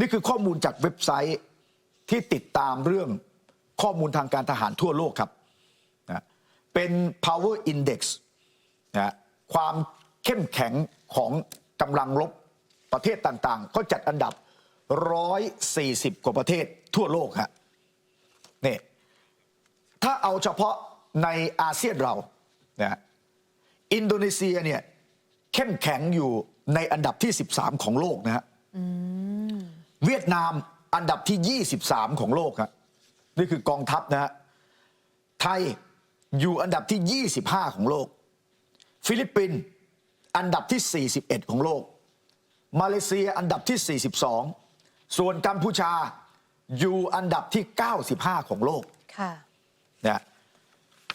นี่คือข้อมูลจากเว็บไซต์ที่ติดตามเรื่องข้อมูลทางการทหารทั่วโลกครับนะเป็น power index นะความเข้มแข็งของกำลังรบประเทศต่างๆเขาจัดอันดับ 140 กว่าประเทศทั่วโลกฮะนี่ถ้าเอาเฉพาะในอาเซียนเรานะอินโดนีเซียเนี่ยเข้มแข็งอยู่ในอันดับที่ 13 ของโลกนะฮะ เวียดนามอันดับที่ 23 ของโลกครับนี่คือกองทัพนะฮะไทยอยู่อันดับที่ 25 ของโลก ฟิลิปปินส์อันดับที่ 41 ของโลก มาเลเซียอันดับที่ 42 ส่วนกัมพูชาอยู่อันดับที่ 95 ของโลกค่ะนะ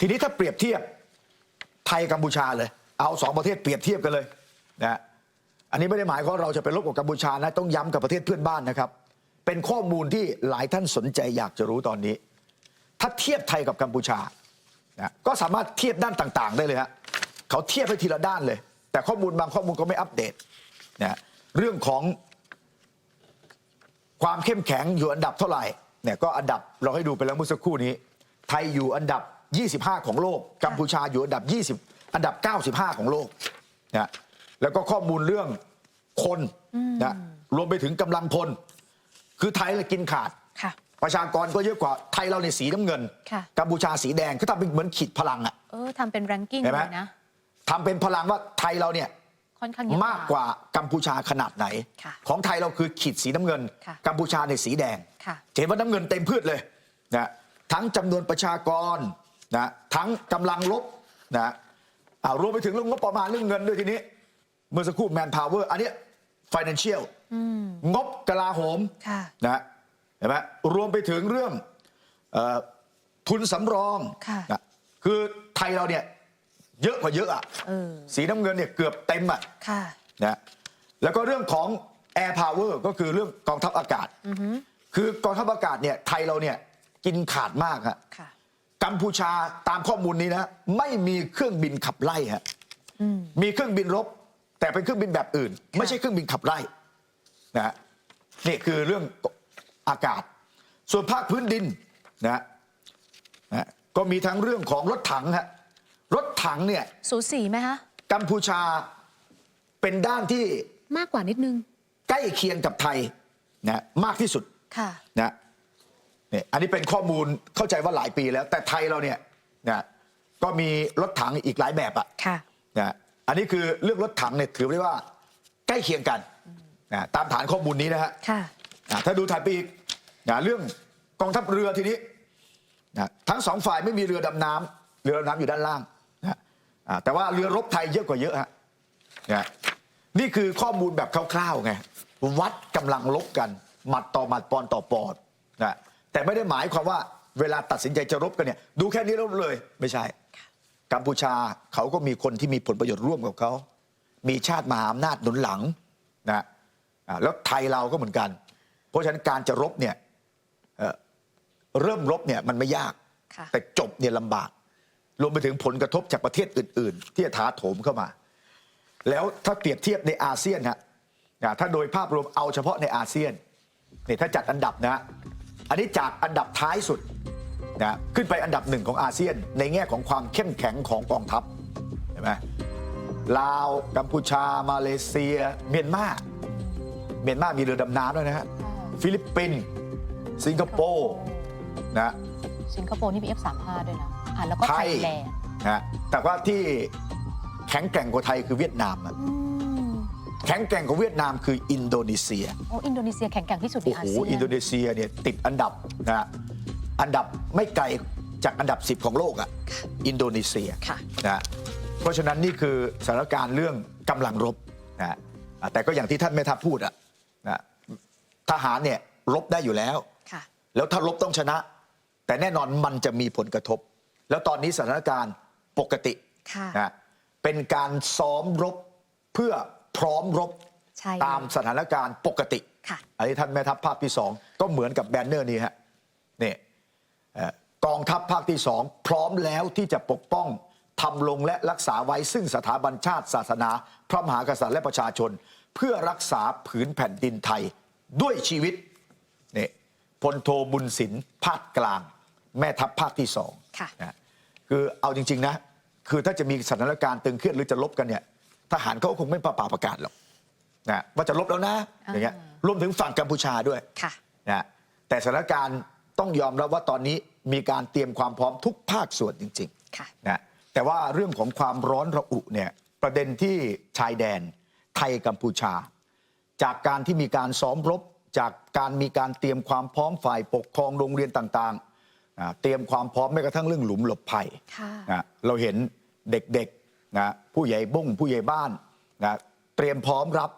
ทีนี้ถ้าเปรียบเทียบไทยกัมพูชาเลย เอาสองประเทศเปรียบเทียบกันเลยนะ อันนี้ไม่ได้หมายความว่าเราจะไปรบกับกัมพูชานะต้องย้ำกับประเทศเพื่อนบ้านนะครับ เป็นข้อมูลที่หลายท่านสนใจอยากจะรู้ตอนนี้ ถ้าเทียบไทยกับกัมพูชานะก็สามารถเทียบด้านต่าง ๆ ได้เลยฮะเขาเทียบให้ทีละด้านเลย แต่ข้อมูลบางข้อมูลก็ไม่อัปเดตนะเรื่องของความเข้มแข็งอยู่อันดับเท่าไหร่เนี่ยก็อันดับเราให้ดูไปแล้วเมื่อสักครู่นี้ ไทยอยู่อันดับ 25 ของโลก กัมพูชาอยู่อันดับ 20 อันดับ 95 ของโลกนะแล้วก็ข้อมูลเรื่อง คนนะรวมไปถึงกำลังพล คือไทยเลยกินขาดค่ะประชากรก็เยอะกว่าไทยเราในยสีน้ำเงินค่ะกัมพูชาสีแดงก็ทำเป็นเหมือนขีดพลังอะเออทำเป็นแรงกิ้งเห็นไหมเลยนะทำเป็นพลังว่าไทยเราเนี่ยค่อนข้างเยอะมากกว่ากัมพูชาขนาดไหนค่ะของไทยเราคือขีดสีน้ำเงินค่ะกัมพูชาในยสีแดงค่ะเห็นว่าน้ำเงินเต็มพืชเลยนะทั้งจำนวนประชากรนะทั้งกำลังลบนะอ่ารวมไปถึงเรื่องงบประมาณเรื่องเงินด้วยทีนี้ เมื่อสักครู่แมนพาวเวอร์อันเนี้ย financial งบกลาโหมค่ะนะเห็นไหมรวมไปถึงเรื่องเออทุนสำรองค่ะนะคือไทยเราเนี่ยเยอะกว่าเยอะอะเออสีน้ำเงินเนี่ยเกือบเต็มอะค่ะนะแล้วก็เรื่องของ Air Power ก็คือเรื่องกองทัพอากาศ คือกองทัพอากาศเนี่ยไทยเราเนี่ยกินขาดมากฮะค่ะกัมพูชาตามข้อมูลนี้นะ ไม่มีเครื่องบินขับไล่ฮะมีเครื่องบินรบ แต่เป็นเครื่องบินแบบอื่น ไม่ใช่เครื่องบินขับไล่นะนี่คือเรื่องอากาศ ส่วนภาคพื้นดินนะนะก็มีทั้งเรื่องของรถถังฮะรถถังเนี่ยสูสีไหมคะกัมพูชาเป็นด้านที่มากกว่านิดนึง ใกล้เคียงกับไทยนะมากที่สุดค่ะนะเนี่ยอันนี้เป็นข้อมูลเข้าใจว่าหลายปีแล้ว แต่ไทยเราเนี่ยนะก็มีรถถังอีกหลายแบบอะค่ะนะ อันนี้คือเรื่องรถถังเนี่ยถือได้ว่าใกล้เคียงกันนะตามฐานข้อมูลนี้นะฮะค่ะนะถ้าดูถัดไปอีกนะเรื่องกองทัพเรือทีนี้นะทั้งสองฝ่ายไม่มีเรือดำน้ำเรือดำน้ำอยู่ด้านล่างนะอ่าแต่ว่าเรือรบไทยเยอะกว่าเยอะฮะนะนี่คือข้อมูลแบบคร่าวๆไงวัดกำลังลบกันหมัดต่อหมัดปอนต่อปอนนะแต่ไม่ได้หมายความว่าเวลาตัดสินใจจะรบกันเนี่ยดูแค่นี้แล้วเลยไม่ใช่ กัมพูชาเขาก็มีคนที่มีผลประโยชน์ร่วมกับเขา มีชาติมหาอำนาจหนุนหลังนะอ่าแล้วไทยเราก็เหมือนกัน เพราะฉะนั้นการจะรบเนี่ยเอ่อเริ่มรบเนี่ยมันไม่ยากค่ะแต่จบเนี่ยลำบาก รวมไปถึงผลกระทบจากประเทศอื่น ๆ ที่จะถาโถมเข้ามา แล้วถ้าเปรียบเทียบในอาเซียนฮะอ่าถ้าโดยภาพรวมเอาเฉพาะในอาเซียนเนี่ยถ้าจัดอันดับนะ อันนี้จากอันดับท้ายสุด นะขึ้นไปอันดับหนึ่งของอาเซียน ในแง่ของความเข้มแข็งของกองทัพเห็นไหมลาวกัมพูชา มาเลเซีย เมียนมาเมียนมามีเรือดำน้ำด้วยนะฮะฟิลิปปินส์สิงคโปร์นะสิงคโปร์นี่มี F35 ด้วยนะอ่าแล้วก็ไทไทยยแลนด์นะแต่ว่าที่แข็งแกร่งกว่าไทยคือเวียดนามอะอืมแข็งแกร่งกว่าเวียดนามคืออินโดนีเซีย โอ้ อินโดนีเซียแข็งแกร่งที่สุดในโอ้อาโหเซียนอินโดนีเซียเนี่ยติดอันดับนะฮะ อันดับไม่ไกลจากอันดับ 10 ของโลกอะอินโดนีเซียค่ะนะเพราะฉะนั้นนี่คือสถานการณ์เรื่องกำลังรบนะอะแต่ก็อย่างที่ท่านแม่ทัพพูดอะนะทหารเนี่ยรบได้อยู่แล้วค่ะแล้วถ้ารบต้องชนะ แต่แน่นอนมันจะมีผลกระทบ แล้วตอนนี้สถานการณ์ปกติค่ะนะเป็นการซ้อมรบเพื่อพร้อมรบใช่ตามสถานการณ์ปกติค่ะอันนี้ท่านแม่ทัพภาคที่สองก็เหมือนกับแบนเนอร์นี้ฮะนี่เอ่อ กองทัพภาคที่สองพร้อมแล้วที่จะปกป้องทำลงและรักษาไว้ซึ่งสถาบันชาติศาสนา พระมหากษัตริย์และประชาชน เพื่อรักษาผืนแผ่นดินไทยด้วยชีวิตเนี่ยพลโทบุญสินภาคกลาง แม่ทัพภาคที่สองค่ะนะคือเอาจริง ๆ นะ คือถ้าจะมีสถานการณ์ตึงเครียดหรือจะลบกันเนี่ยทหารเขาก็คงไม่ประป่าประกาศหรอกนะว่าจะลบแล้วนะอย่างเงี้ยรวมถึงฝั่งกัมพูชาด้วยค่ะนะแต่สถานการณ์ ต้องยอมรับว่าตอนนี้มีการเตรียมความพร้อมทุกภาคส่วนจริงค่ะๆนะแต่ว่าเรื่องของความร้อนระอุเนี่ยประเด็นที่ชายแดนไทยกัมพูชา จากการที่มีการซ้อมรบ จากการมีการเตรียมความพร้อมฝ่ายปกครองโรงเรียนต่างๆอ่าเตรียมความพร้อมแม้กระทั่งเรื่องหลุมหลบภัยค่ะนะเราเห็นเด็กๆนะผู้ใหญ่บุ้งผู้ใหญ่บ้านนะเตรียมพร้อมรับ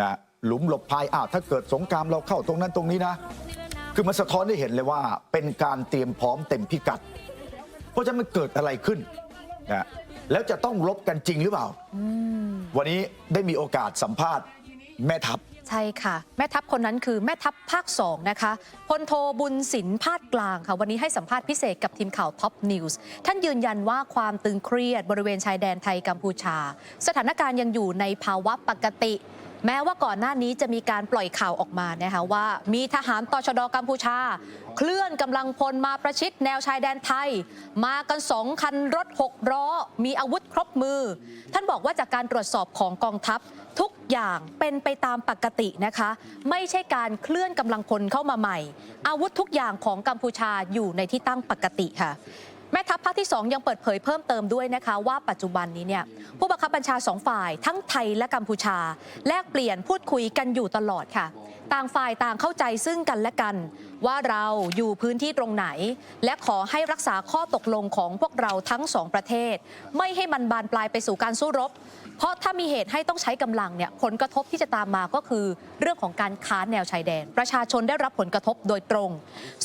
นะหลุมหลบภัยอ้าวถ้าเกิดสงครามเราเข้าตรงนั้นตรงนี้นะ คือมันสะท้อนให้เห็นเลยว่าเป็นการเตรียมพร้อมเต็มพิกัด เพราะฉะนั้นมันเกิดอะไรขึ้นนะแล้วจะต้องรบกันจริงหรือเปล่า วันนี้ได้มีโอกาสสัมภาษณ์แม่ทัพใช่ค่ะ แม่ทัพคนนั้นคือแม่ทัพภาค 2 นะคะพลโทบุญสินพาดกลางค่ะ วันนี้ให้สัมภาษณ์พิเศษกับทีมข่าวท็อปนิวส์ท่านยืนยันว่าความตึงเครียดบริเวณชายแดนไทยกัมพูชา สถานการณ์ยังอยู่ในภาวะปกติ แม้ว่าก่อนหน้านี้จะมีการปล่อยข่าวออกมานะคะว่ามีทหารตชดกัมพูชา เคลื่อนกำลังพลมาประชิดแนวชายแดนไทย มากันสองคันรถหกล้อมีอาวุธครบมือ ท่านบอกว่าจากการตรวจสอบของกองทัพทุกอย่างเป็นไปตามปกตินะคะ ไม่ใช่การเคลื่อนกำลังพลเข้ามาใหม่ อาวุธทุกอย่างของกัมพูชาอยู่ในที่ตั้งปกติค่ะ แม่ทัพภาคที่ 2 ยังเปิดเผยเพิ่มเติมด้วยนะคะ ว่าปัจจุบันนี้เนี่ยผู้บังคับบัญชาสองฝ่าย ทั้งไทยและกัมพูชา แลกเปลี่ยนพูดคุยกันอยู่ตลอดค่ะ ต่างฝ่ายต่างเข้าใจซึ่งกันและกัน ว่าเราอยู่พื้นที่ตรงไหน และขอให้รักษาข้อตกลงของพวกเราทั้งสองประเทศ ไม่ให้มันบานปลายไปสู่การสู้รบ เพราะถ้ามีเหตุให้ต้องใช้กำลังเนี่ยผลกระทบที่จะตามมาก็คือเรื่องของการค้านแนวชายแดน ประชาชนได้รับผลกระทบโดยตรง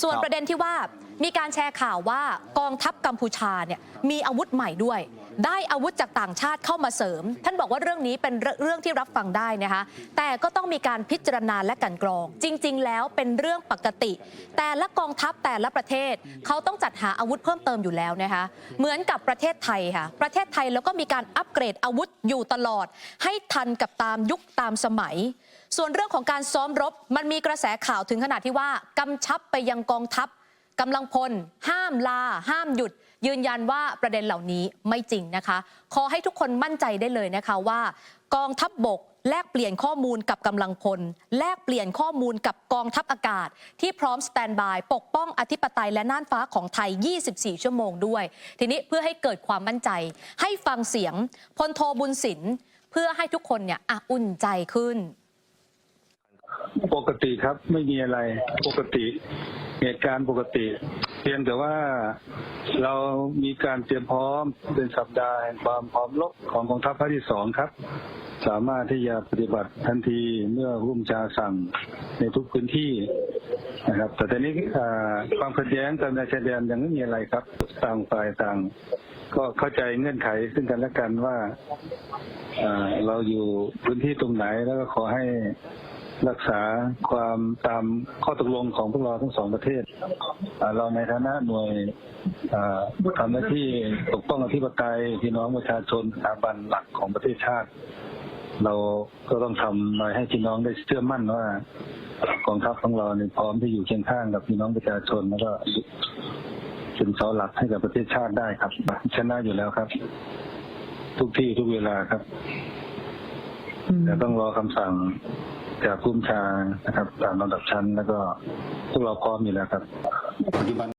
ส่วนครับประเด็นที่ว่ามีการแชร์ข่าวว่ากองทัพกัมพูชาเนี่ยมีอาวุธใหม่ด้วย ได้อาวุธจากต่างชาติเข้ามาเสริม ท่านบอกว่าเรื่องนี้เป็นเรื่องเรื่องที่รับฟังได้นะคะแต่ก็ต้องมีการพิจารณาและกลันกรอง จริง ๆ แล้วเป็นเรื่องปกติแต่ละกองทัพแต่ละประเทศเขาต้องจัดหาอาวุธเพิ่มเติมอยู่แล้วนะคะเหมือนกับประเทศไทยค่ะประเทศไทยแล้วก็มีการอัปเกรดอาวุธอยู่ตลอด ให้ทันกับตามยุคตามสมัย ส่วนเรื่องของการซ้อมรบ มันมีกระแสข่าวถึงขนาดที่ว่ากำชับไปยังกองทัพกำลังพล ห้ามลา ห้ามหยุด ยืนยันว่าประเด็นเหล่านี้ไม่จริงนะคะ ขอให้ทุกคนมั่นใจได้เลยนะคะว่า กองทัพบบก แลกเปลี่ยนข้อมูลกับกำลังพล แลกเปลี่ยนข้อมูลกับกองทัพอากาศ ที่พร้อมสแตนบาย ปกป้องอธิปไตยและน่านฟ้าของไทย 24 ชั่วโมงด้วย ทีนี้เพื่อให้เกิดความมั่นใจ ให้ฟังเสียงพลโทบุญสินเพื่อให้ทุกคนเนี่ยอุ่นใจขึ้น ปกติครับไม่มีอะไรปกติ เหตุการณ์ปกติ พียงแต่ว่าเรามีการเตรียมพร้อมเป็นสัปดาห์แห่งความพร้อมรบของกองทัพภาคที่สองครับ สามารถที่จะปฏิบัติทันทีเมื่อผู้บัญชาสั่งในทุกพื้นที่นะครับ แต่ตอนนี้ความขัดแย้งตามแนวชายแดนยังไม่มีอะไรครับ ต่างฝ่ายต่าง ก็เข้าใจเงื่อนไขซึ่งกันและกันว่าเราอยู่พื้นที่ตรงไหนแล้วก็ขอให้ รักษาความตามข้อตกลงของพวกเราทั้งสองประเทศอ่าเราในฐานะหน่วยอ่าทำหน้าที่ปกป้องอธิปไตยพี่น้องประชาชนสถาบันหลักของประเทศชาติ เราก็ต้องทำมาให้พี่น้องได้เชื่อมั่นว่ากองทัพของเราเนี่ยพร้อมที่อยู่เคียงข้างกับพี่น้องประชาชนแล้วก็เป็นเสาหลักให้กับประเทศชาติได้ครับ ชนะอยู่แล้วครับ ทุกที่ทุกเวลาครับแต่ต้องรอคำสั่ง จากภูมิชานะครับตามลำดับชั้น แล้วก็พวกเราพร้อมอยู่แล้วครับปัจจุบัน